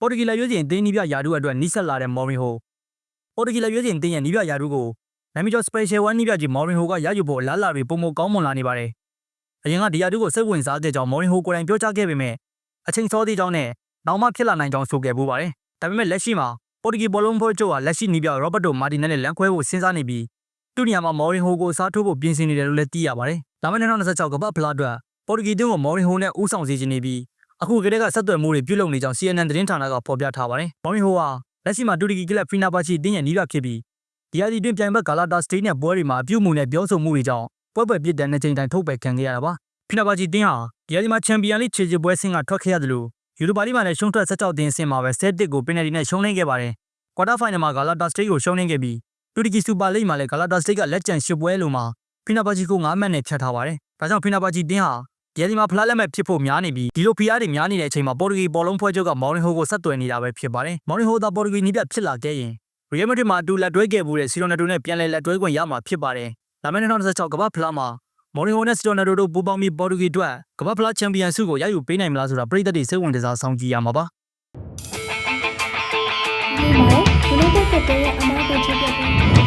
ပေါ်တူဂီလက်ရွေးစင်အသင်းနီးပြယာဒူအတွက်နီးစပ်လာတဲ့မော်ရင်ဟိုပေါ်တူဂီလက်ရွေးစင်အသင်းရဲ့နီးပြယာဒူကိုနာမည်ကျော် special one နီးပြကြီးမော်ရင်ဟိုကရယူဖို့အလားအလာတွေပုံမကောင်းမွန်လာနေပါတယ်။အရင်ကဒီယာဒူကိုစိတ်ဝင်စားတဲ့ကြောင့်မော်ရင်ဟိုကိုယ်တိုင်ပြောကြားခဲ့ပေမဲ့အချိန်စောသေးကြောင်းနဲ့နောက်မှဖြစ်လာနိုင်ကြောင်းဆိုခဲ့ပူပါတယ်။ဒါပေမဲ့လက်ရှိမှာပေါ်တူဂီဘောလုံးဖွဲ့ချုပ်ကလက်ရှိနီးပြရောဘတ်တိုမာတီနက်နဲ့လမ်းခွဲဖို့စဉ်းစားနေပြီးသူ့နေရာမှာမော်ရင်ဟိုကိုစားထိုးဖို့ပြင်ဆင်နေတယ်လို့လည်းသိရပါတယ်။ဒါပေမဲ့2026ကမ္ဘာဖလားအတွက်ပေါ်တူဂီတင်းကိုမော်ရင်ဟိုနဲ့ဦးဆောင်စေချင်နေပြီး အခုကတည်းကဆက်သွယ်မှုတွေပြုလုပ်နေကြောင်း CNN သတင်းဌာနကဖော်ပြထားပါတယ်။မော်ရင်ဟိုဟာလက်ရှိမှာတူရကီကလပ်ဖီနာပါချီတင်းရဲ့နီးပြဖြစ်ပြီးဒီအဒီတွင်ပြိုင်ဘက်ဂါလာတာစတေးနဲ့ပွဲတွေမှာအပြုတ်မှုနဲ့ပြောဆိုမှုတွေကြောင့်ပွဲပွဲပြစ်ဒဏ်နဲ့ချိန်တိုင်းထုတ်ပယ်ခံခဲ့ရတာပါ။ဖီနာပါချီတင်းဟာဒီအဒီမှာချန်ပီယံလိခြေချပွဲဆင်းကထွက်ခဲ့ရတယ်လို့ယူရိုပါလိမှာလည်းရှုံးထွက်16တင်းအဆင့်မှာပဲ7တစ်ကိုပင်နယ်တီနဲ့ရှုံးနိမ့်ခဲ့ပါတယ်။ကွာတာဖိုင်နယ်မှာဂါလာတာစတေးကိုရှုံးနိမ့်ခဲ့ပြီးတူရကီစူပါလိမှာလည်းဂါလာတာစတေးကလက်ကျန်10ပွဲလုံးမှာဖီနာပါချီကို9မှတ်နဲ့ဖြတ်ထားပါတယ်။ဒါကြောင့်ဖီနာပါချီတင်းဟာ ဒီအဒီမှာဖလားလက်မဲ့ဖြစ်ဖို့များနေပြီးဒီလို PR တွေများနေတဲ့အချိန်မှာပေါ်တူဂီဘောလုံးဖွဲ့ချုပ်ကမော်ရင်ဟိုကိုဆက်သွယ်နေတာပဲဖြစ်ပါတယ်။မော်ရင်ဟိုသာပေါ်တူဂီနီးပြဖြစ်လာခဲ့ရင်ရီယယ်မက်ဒရစ်မှာအတူလက်တွဲခဲ့မှုတဲ့စီရိုနယ်ဒိုနဲ့ပြန်လည်လက်တွဲခွင့်ရမှာဖြစ်ပါတယ်။ဒါမဲ့2026ကမ္ဘာဖလားမှာမော်ရင်ဟိုနဲ့စီရိုနယ်ဒိုတို့ပူးပေါင်းပြီးပေါ်တူဂီအတွက်ကမ္ဘာဖလားချန်ပီယံဆုကိုရယူပေးနိုင်မလားဆိုတာပြည်သက်တွေစိတ်ဝင်စားဆောင်ကြည့်ရမှာပါ။ဒီမှာဒီလိုတဲ့တဲ့ရဲ့အမားကိုချပြပေး